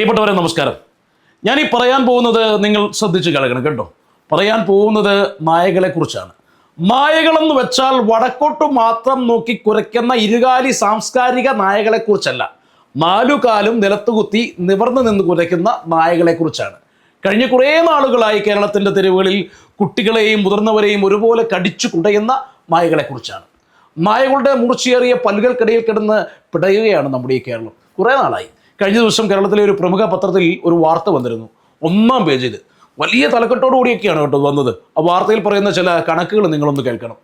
പ്രിയപ്പെട്ടവരെ നമസ്കാരം. ഞാൻ ഈ പറയാൻ പോകുന്നത് നിങ്ങൾ ശ്രദ്ധിച്ച് കേൾക്കണം കേട്ടോ. പറയാൻ പോകുന്നത് നായകളെക്കുറിച്ചാണ്. നായകളെന്ന് വെച്ചാൽ വടക്കോട്ട് മാത്രം നോക്കി കുരയ്ക്കുന്ന ഇരുകാലി സാംസ്കാരിക നായകളെക്കുറിച്ചല്ല. നാലുകാലും നിലത്തുകുത്തി നിവർന്നു നിന്ന് കുരയ്ക്കുന്ന നായകളെക്കുറിച്ചാണ്. കഴിഞ്ഞ കുറേ നാളുകളായി കേരളത്തിന്റെ തെരുവുകളിൽ കുട്ടികളെയും മുതിർന്നവരെയും ഒരുപോലെ കടിച്ചു കുടയുന്ന നായകളെക്കുറിച്ചാണ്. നായകളുടെ മൂർച്ചയേറിയ പല്ലുകൾക്കിടയിൽ കിടന്ന് പിടയുകയാണ് നമ്മുടെ ഈ കേരളം. കുറേ നാളായി. കഴിഞ്ഞ ദിവസം കേരളത്തിലെ ഒരു പ്രമുഖ പത്രത്തിൽ ഒരു വാർത്ത വന്നിരുന്നു. ഒന്നാം പേജിൽ. വലിയ തലക്കെട്ടോടുകൂടിയൊക്കെയാണ് കേട്ടോ വന്നത്. ആ വാർത്തയിൽ പറയുന്ന ചില കണക്കുകൾ നിങ്ങളൊന്ന് കേൾക്കണം.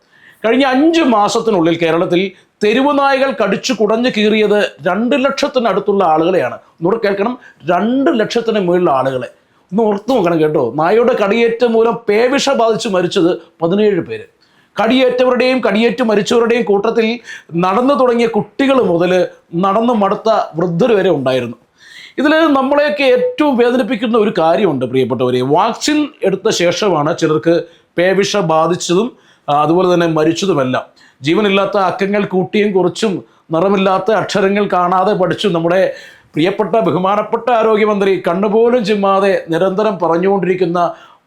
കഴിഞ്ഞ അഞ്ച് മാസത്തിനുള്ളിൽ കേരളത്തിൽ തെരുവ് നായകൾ കടിച്ചു കുടഞ്ഞു കീറിയത് രണ്ട് ലക്ഷത്തിനടുത്തുള്ള ആളുകളെയാണ്. ഒന്നുകൂടെ കേൾക്കണം. രണ്ട് ലക്ഷത്തിന് മുകളിലുള്ള ആളുകളെ. ഒന്ന് ഓർത്തു നോക്കണം കേട്ടോ. നായയുടെ കടിയേറ്റം മൂലം പേവിഷ ബാധിച്ച് മരിച്ചത് പതിനേഴ് പേര്. കടിയേറ്റവരുടെയും കടിയേറ്റ് മരിച്ചവരുടെയും കൂട്ടത്തിൽ നടന്നു തുടങ്ങിയ കുട്ടികൾ മുതൽ നടന്നു മടുത്ത വൃദ്ധർ വരെ ഉണ്ടായിരുന്നു. ഇതിൽ നമ്മളെയൊക്കെ ഏറ്റവും വേദനിപ്പിക്കുന്ന ഒരു കാര്യമുണ്ട് പ്രിയപ്പെട്ടവരെ. വാക്സിൻ എടുത്ത ശേഷമാണ് ചിലർക്ക് പേവിഷ ബാധിച്ചതും അതുപോലെ തന്നെ മരിച്ചതുമെല്ലാം. ജീവനില്ലാത്ത അക്കങ്ങൾ കൂട്ടിയും കുറച്ചും നിറമില്ലാത്ത അക്ഷരങ്ങൾ കാണാതെ പഠിച്ചു നമ്മുടെ പ്രിയപ്പെട്ട ബഹുമാനപ്പെട്ട ആരോഗ്യമന്ത്രി കണ്ണുപോലും ചിമ്മാതെ നിരന്തരം പറഞ്ഞുകൊണ്ടിരിക്കുന്ന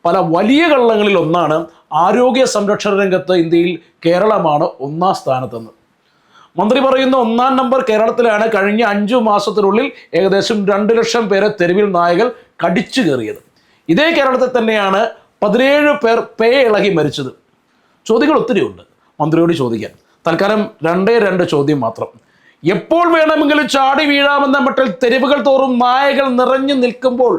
പല വലിയ കള്ളങ്ങളിൽ ഒന്നാണ് ആരോഗ്യ സംരക്ഷണ രംഗത്ത് ഇന്ത്യയിൽ കേരളമാണ് ഒന്നാം സ്ഥാനത്തെന്ന്. മന്ത്രി പറയുന്ന ഒന്നാം നമ്പർ കേരളത്തിലാണ് കഴിഞ്ഞ അഞ്ചു മാസത്തിനുള്ളിൽ ഏകദേശം രണ്ട് ലക്ഷം പേരെ തെരുവിൽ നായകൾ കടിച്ചു കയറിയത്. ഇതേ കേരളത്തിൽ തന്നെയാണ് പതിനേഴ് പേർ പേ ഇളകി മരിച്ചത്. ചോദ്യങ്ങൾ ഒത്തിരിയുണ്ട്. മന്ത്രിയോട് ചോദിക്കാൻ തൽക്കാലം രണ്ടേ രണ്ട് ചോദ്യം മാത്രം. എപ്പോൾ വേണമെങ്കിലും ചാടി വീഴാമെന്ന മട്ടിൽ തെരുവുകൾ തോറും നായകൾ നിറഞ്ഞു നിൽക്കുമ്പോൾ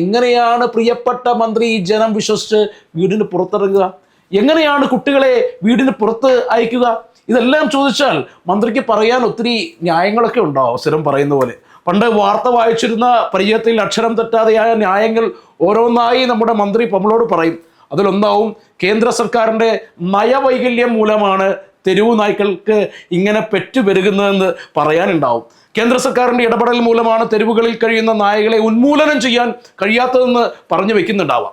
എങ്ങനെയാണ് പ്രിയപ്പെട്ട മന്ത്രി ഈ ജനം വിശ്വസിച്ച് വീടിന് പുറത്തിറങ്ങുക? എങ്ങനെയാണ് കുട്ടികളെ വീടിന് പുറത്ത് അയക്കുക? ഇതെല്ലാം ചോദിച്ചാൽ മന്ത്രിക്ക് പറയാൻ ഒത്തിരി ന്യായങ്ങളൊക്കെ ഉണ്ടോ അവസരം പറയുന്ന പോലെ. പണ്ട് വാർത്ത വായിച്ചിരുന്ന പരിചയത്തിൽ അക്ഷരം തെറ്റാതെയായ ന്യായങ്ങൾ ഓരോന്നായി നമ്മുടെ മന്ത്രി നമ്മളോട് പറയും. അതിലൊന്നാവും കേന്ദ്ര സർക്കാരിന്റെ നയവൈകല്യം മൂലമാണ് തെരുവു നായ്ക്കൾക്ക് ഇങ്ങനെ പെറ്റു പെരുകുന്നതെന്ന് പറയാനുണ്ടാവും. കേന്ദ്ര സർക്കാരിന്റെ ഇടപെടൽ മൂലമാണ് തെരുവുകളിൽ കഴിയുന്ന നായകളെ ഉന്മൂലനം ചെയ്യാൻ കഴിയാത്തതെന്ന് പറഞ്ഞു വെക്കുന്നുണ്ടാവാം.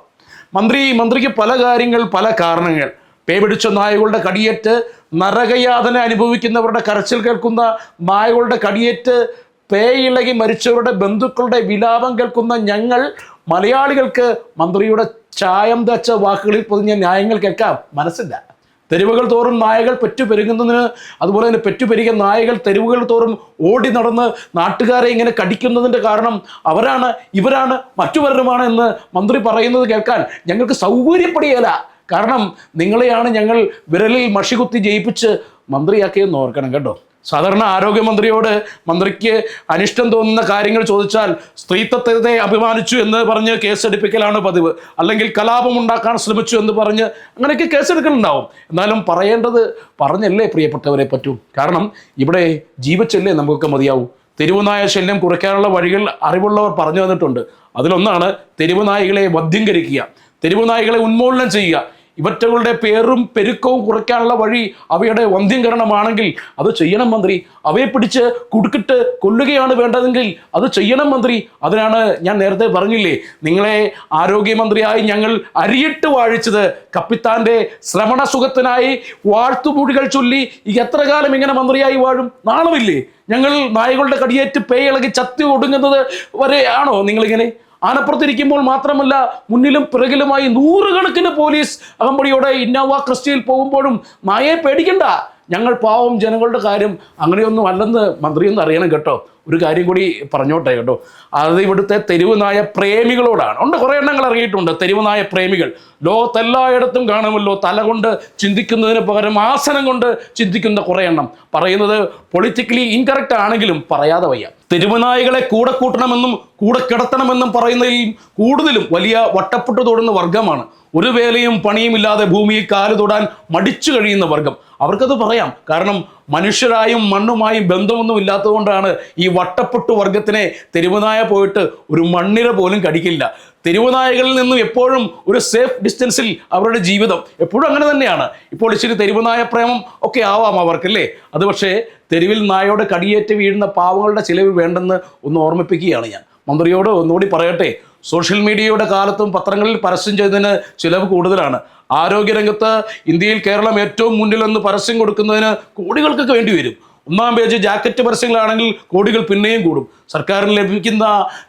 മന്ത്രി മന്ത്രിക്ക് പല കാര്യങ്ങൾ പല കാരണങ്ങൾ. പേ പിടിച്ച നായകളുടെ കടിയേറ്റ് നരകയാതന അനുഭവിക്കുന്നവരുടെ കരച്ചിൽ കേൾക്കുന്ന നായകളുടെ കടിയേറ്റ് പേയിളകി മരിച്ചവരുടെ ബന്ധുക്കളുടെ വിലാപം കേൾക്കുന്ന ഞങ്ങൾ മലയാളികൾക്ക് മന്ത്രിയുടെ ചായം തച്ച വാക്കുകളിൽ പൊതിഞ്ഞ ന്യായങ്ങൾ കേൾക്കാം. മനസ്സില്ല. തെരുവുകൾ തോറും നായകൾ പെറ്റുപെരുകുന്നതിന് അതുപോലെ തന്നെ പെറ്റുപെരുകിയ നായകൾ തെരുവുകൾ തോറും ഓടി നടന്ന് നാട്ടുകാരെ ഇങ്ങനെ കടിക്കുന്നതിന്റെ കാരണം അവരാണ് ഇവരാണ് മറ്റു പലരുമാണ് എന്ന് മന്ത്രി പറയുന്നത് കേൾക്കാൻ ഞങ്ങൾക്ക് സൗകര്യപ്പെടുകയല്ല. കാരണം നിങ്ങളെയാണ് ഞങ്ങൾ വിരലിൽ മഷികുത്തി ജയിപ്പിച്ച് മന്ത്രിയാക്കിയെന്ന് ഓർക്കണം കേട്ടോ. സാധാരണ ആരോഗ്യമന്ത്രിയോട് മന്ത്രിക്ക് അനിഷ്ടം തോന്നുന്ന കാര്യങ്ങൾ ചോദിച്ചാൽ സ്ത്രീത്വത്തെ അഭിമാനിച്ചു എന്ന് പറഞ്ഞ് കേസെടുപ്പിക്കലാണ് പതിവ്. അല്ലെങ്കിൽ കലാപം ഉണ്ടാക്കാൻ ശ്രമിച്ചു എന്ന് പറഞ്ഞ് അങ്ങനെയൊക്കെ കേസെടുക്കലുണ്ടാവും. എന്നാലും പറയേണ്ടത് പറഞ്ഞല്ലേ പ്രിയപ്പെട്ടവരെ പറ്റൂ. കാരണം ഇവിടെ ജീവിച്ചല്ലേ നമുക്കൊക്കെ മതിയാവും. തെരുവുനായ ശല്യം കുറയ്ക്കാനുള്ള വഴികൾ അറിവുള്ളവർ പറഞ്ഞു തന്നിട്ടുണ്ട്. അതിലൊന്നാണ് തെരുവുനായികളെ വധ്യംകരിക്കുക തെരുവുനായികളെ ഉന്മൂലനം ചെയ്യുക. ഇവറ്റകളുടെ പേരും പെരുക്കവും കുറയ്ക്കാനുള്ള വഴി അവയുടെ വന്ധ്യംകരണമാണെങ്കിൽ അത് ചെയ്യണം മന്ത്രി. അവയെ പിടിച്ച് കുടുക്കിട്ട് കൊല്ലുകയാണ് വേണ്ടതെങ്കിൽ അത് ചെയ്യണം മന്ത്രി. അതിനാണ് ഞാൻ നേരത്തെ പറഞ്ഞില്ലേ നിങ്ങളെ ആരോഗ്യമന്ത്രിയായി ഞങ്ങൾ അരിയിട്ട് വാഴിച്ചത്. കപ്പിത്താന്റെ ശ്രവണസുഖത്തിനായി വാഴ്ത്തുമൂടികൾ ചൊല്ലി എത്ര കാലം ഇങ്ങനെ മന്ത്രിയായി വാഴും? നാണമില്ലേ ഞങ്ങൾ നായകളുടെ കടിയേറ്റ് പേയിളകി ചത്തി ഒടുങ്ങുന്നത് വരെ ആണോ നിങ്ങളിങ്ങനെ? ആനപ്പുറത്തിരിക്കുമ്പോൾ മാത്രമല്ല മുന്നിലും പിറകിലുമായി നൂറുകണക്കിന് പോലീസ് അകമ്പടിയോടെ ഇന്നോവ ക്രിസ്റ്റിയിൽ പോകുമ്പോഴും മായയെ പേടിക്കണ്ട. ഞങ്ങൾ പാവം ജനങ്ങളുടെ കാര്യം അങ്ങനെയൊന്നും അല്ലെന്ന് മന്ത്രി ഒന്ന് അറിയണം കേട്ടോ. ഒരു കാര്യം കൂടി പറഞ്ഞോട്ടെ കേട്ടോ. അത് ഇവിടുത്തെ തെരുവ് നായ പ്രേമികളോടാണ്. ഉണ്ട് കുറേ എണ്ണങ്ങൾ ഇറങ്ങിയിട്ടുണ്ട്. തെരുവ് നായ പ്രേമികൾ. ലോകത്തെല്ലായിടത്തും കാണുമല്ലോ തല കൊണ്ട് ചിന്തിക്കുന്നതിന് പകരം ആസനം കൊണ്ട് ചിന്തിക്കുന്ന കുറേ എണ്ണം. പറയുന്നത് പൊളിറ്റിക്കലി ഇൻകറക്റ്റ് ആണെങ്കിലും പറയാതെ വയ്യ. തെരുവുനായകളെ കൂടെ കൂട്ടണമെന്നും കൂടെ കിടത്തണമെന്നും പറയുന്നതിൽ കൂടുതലും വലിയ വട്ടപ്പെട്ടു തൊടുന്ന വർഗമാണ് ഒരു വേലയും പണിയും ഇല്ലാതെ ഭൂമിയിൽ കാൽ തൊടാൻ മടിച്ചു കഴിയുന്ന വർഗം അവർക്കത് പറയാം. കാരണം മനുഷ്യരായും മണ്ണുമായും ബന്ധമൊന്നും ഇല്ലാത്തതുകൊണ്ടാണ് ഈ വട്ടപ്പെട്ടു വർഗത്തിനെ തെരുവുനായ പോയിട്ട് ഒരു മണ്ണിര പോലും കടിക്കില്ല. തെരുവുനായകളിൽ നിന്നും എപ്പോഴും ഒരു സേഫ് ഡിസ്റ്റൻസിൽ അവരുടെ ജീവിതം എപ്പോഴും അങ്ങനെ തന്നെയാണ്. ഇപ്പോൾ ഇച്ചിരി തെരുവുനായ പ്രേമം ഒക്കെ ആവാം അവർക്കല്ലേ? അത് പക്ഷേ തെരുവിൽ നായയുടെ കടിയേറ്റ് വീഴുന്ന പാവങ്ങളുടെ ചിലവ് വേണ്ടെന്ന് ഒന്ന് ഓർമ്മിപ്പിക്കുകയാണ് ഞാൻ. മന്ത്രിയോട് ഒന്നുകൂടി പറയട്ടെ. സോഷ്യൽ മീഡിയയുടെ കാലത്തും പത്രങ്ങളിൽ പരസ്യം ചെയ്തതിന് ചിലവ് കൂടുതലാണ്. ആരോഗ്യരംഗത്ത് ഇന്ത്യയിൽ കേരളം ഏറ്റവും മുന്നിലെന്ന് പരസ്യം കൊടുക്കുന്നതിന് കോടികൾക്കൊക്കെ വേണ്ടി വരും. ഒന്നാം പേജ് ജാക്കറ്റ് പരസ്യങ്ങളാണെങ്കിൽ കോടികൾ പിന്നെയും കൂടും. സർക്കാരിന് ലഭിക്കുന്ന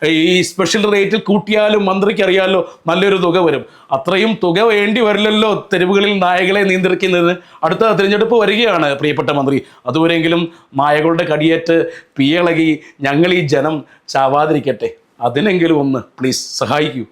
ഈ സ്പെഷ്യൽ റേറ്റിൽ കൂട്ടിയാലും മന്ത്രിക്ക് അറിയാലോ നല്ലൊരു തുക വരും. അത്രയും തുക വേണ്ടി വരില്ലല്ലോ തെരുവുകളിൽ നായകളെ നിയന്ത്രിക്കുന്നതിന് അടുത്ത തിരഞ്ഞെടുപ്പ് വരികയാണ് പ്രിയപ്പെട്ട മന്ത്രി. അതുവരെങ്കിലും നായകളുടെ കടിയേറ്റ് പിയളകി ഞങ്ങൾ ഈ ജനം ചാവാതിരിക്കട്ടെ. അതിനെങ്കിലും ഒന്ന് പ്ലീസ് സഹായിക്കൂ.